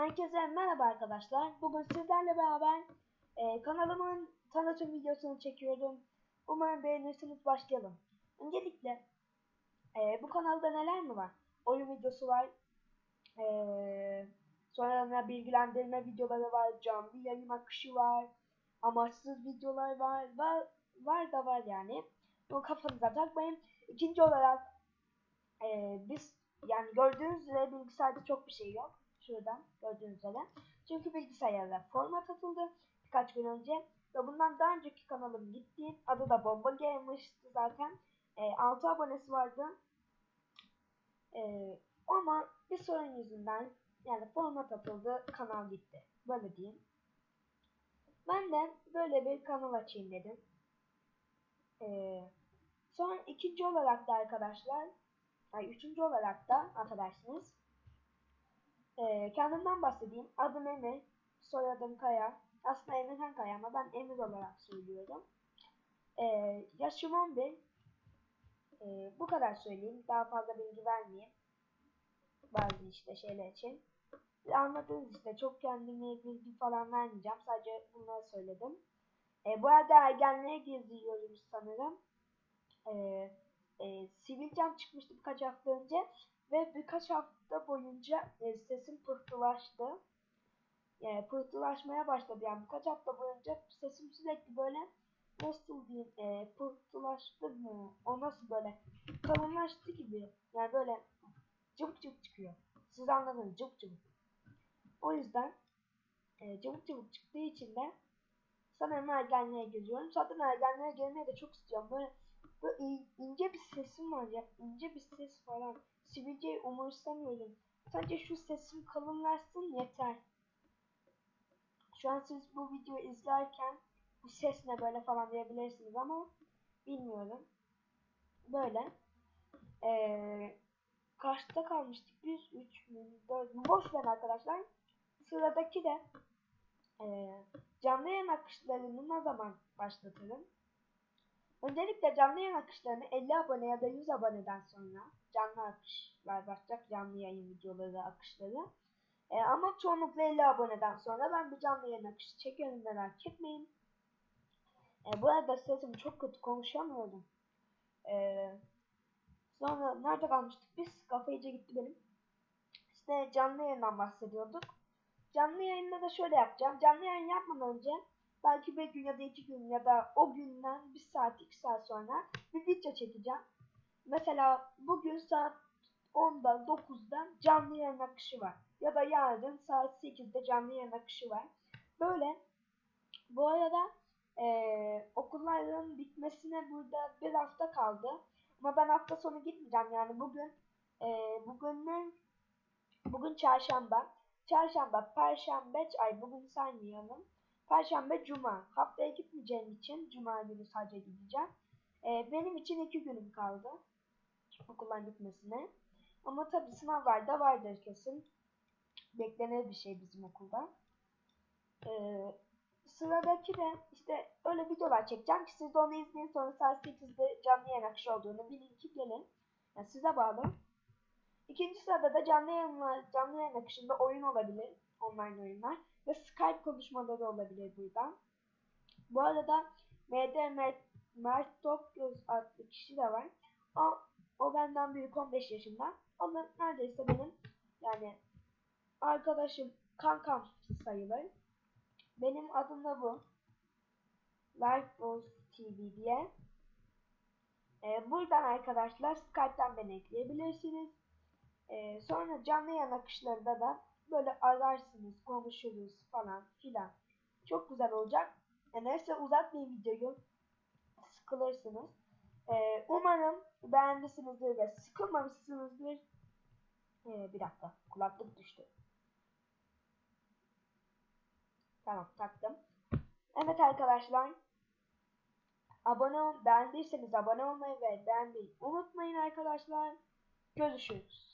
Herkese merhaba arkadaşlar. Bugün sizlerle beraber e, kanalımın tanıtım videosunu çekiyorum. Umarım beğenirsiniz başlayalım. Öncelikle e, bu kanalda neler mi var? Oyun videosu var. E, sonra bilgilendirme videoları var. Canlı yayın akışı var. Amaçsız videolar var. Var, var da var yani. Bu kafanıza takmayın. İkinci olarak e, biz yani gördüğünüz üzere bilgisayarda çok bir şey yok. Şuradan gördüğünüz üzere. Çünkü bilgisayarda format atıldı birkaç gün önce. Ve bundan daha önceki kanalım gitti. Adı da Bomba Game'mıştı zaten. E, 6 abonesi vardı. E, ama bir sorun yüzünden yani format atıldı kanal gitti. Böyle diyeyim. Ben de böyle bir kanal açayım dedim. E, sonra ikinci olarak da arkadaşlar Ay, üçüncü olarak da affedersiniz. Ee, kendimden bahsedeyim. Adım Emir. Soyadım Kaya. Aslında Emirhan Kaya ama ben Emir olarak söylüyorum. Ee, yaşım 11. Ee, bu kadar söyleyeyim. Daha fazla bilgi vermeyeyim. Bazı işte şeyler için. Anladınız işte. Çok kendime bilgi falan vermeyeceğim. Sadece bunları söyledim. Ee, bu arada ergenliğe geziyorum sanırım. Eee e, sivilcem çıkmıştı birkaç hafta önce ve birkaç hafta boyunca e, sesim pıhtılaştı. Yani pıhtılaşmaya başladı yani birkaç hafta boyunca sesim sürekli böyle nasıl diyeyim e, pıhtılaştı mı? O nasıl böyle kalınlaştı gibi. Yani böyle cıvık cıvık çıkıyor. Siz anladınız cıvık cıvık. O yüzden e, cıvık cıvık çıktığı için de sanırım ergenliğe geziyorum. Zaten ergenliğe gelmeyi de çok istiyorum. Böyle Böyle ince bir sesim var ya. ince bir ses falan. Sivilceyi umursamıyorum. Sadece şu sesim kalınlaşsın yeter. Şu an siz bu videoyu izlerken bu ses ne böyle falan diyebilirsiniz ama bilmiyorum. Böyle. Ee, kaçta kalmıştık? 100, 3, 4. Boş ver arkadaşlar. Sıradaki de e, canlı yayın akışlarını ne zaman başlatırım? Öncelikle canlı yayın akışlarını 50 abone ya da 100 aboneden sonra canlı akışlar başlayacak canlı yayın videoları akışları. E, ama çoğunlukla 50 aboneden sonra ben bir canlı yayın akışı çekiyorum merak etmeyin. E, bu arada sesim çok kötü konuşamıyorum. E, sonra nerede kalmıştık biz? Kafa iyice gitti benim. İşte canlı yayından bahsediyorduk. Canlı yayında da şöyle yapacağım. Canlı yayın yapmadan önce belki bir gün ya da iki gün ya da o günden bir saat iki saat sonra bir video çekeceğim. Mesela bugün saat 10'da 9'da canlı yayın akışı var. Ya da yarın saat 8'de canlı yayın akışı var. Böyle bu arada e, okulların bitmesine burada bir hafta kaldı. Ama ben hafta sonu gitmeyeceğim yani bugün e, bugün ne? Bugün çarşamba. Çarşamba, perşembe, ay bugün saymayalım. Perşembe, Cuma. Haftaya gitmeyeceğim için Cuma günü sadece gideceğim. Ee, benim için iki günüm kaldı. Okuldan gitmesine. Ama tabii sınavlar da vardır kesin. Beklenir bir şey bizim okulda. Ee, sıradaki de işte öyle videolar çekeceğim ki siz de onu izleyin sonra saat 8'de canlı yayın akışı olduğunu bilin ki gelin. Yani size bağlı. İkinci sırada da canlı yayınlar, canlı yayın akışında oyun olabilir. Online oyunlar ve Skype konuşmaları olabilir burada. Bu arada MD Mert, Mert Tokyoz adlı kişi de var. O, o benden büyük 15 yaşında. O da neredeyse benim yani arkadaşım kankam sayılır. Benim adım da bu. Lifeboss TV diye. Ee, buradan arkadaşlar Skype'tan beni ekleyebilirsiniz. Ee, sonra canlı yayın akışlarında da böyle ararsınız, konuşuruz falan filan. Çok güzel olacak. E, neyse uzatmayayım videoyu. Sıkılırsınız. Ee, umarım beğenmişsinizdir ve sıkılmamışsınızdır. Ee, bir dakika. Kulaklık düştü. Tamam taktım. Evet arkadaşlar. Abone ol, beğendiyseniz abone olmayı ve beğenmeyi unutmayın arkadaşlar. Görüşürüz.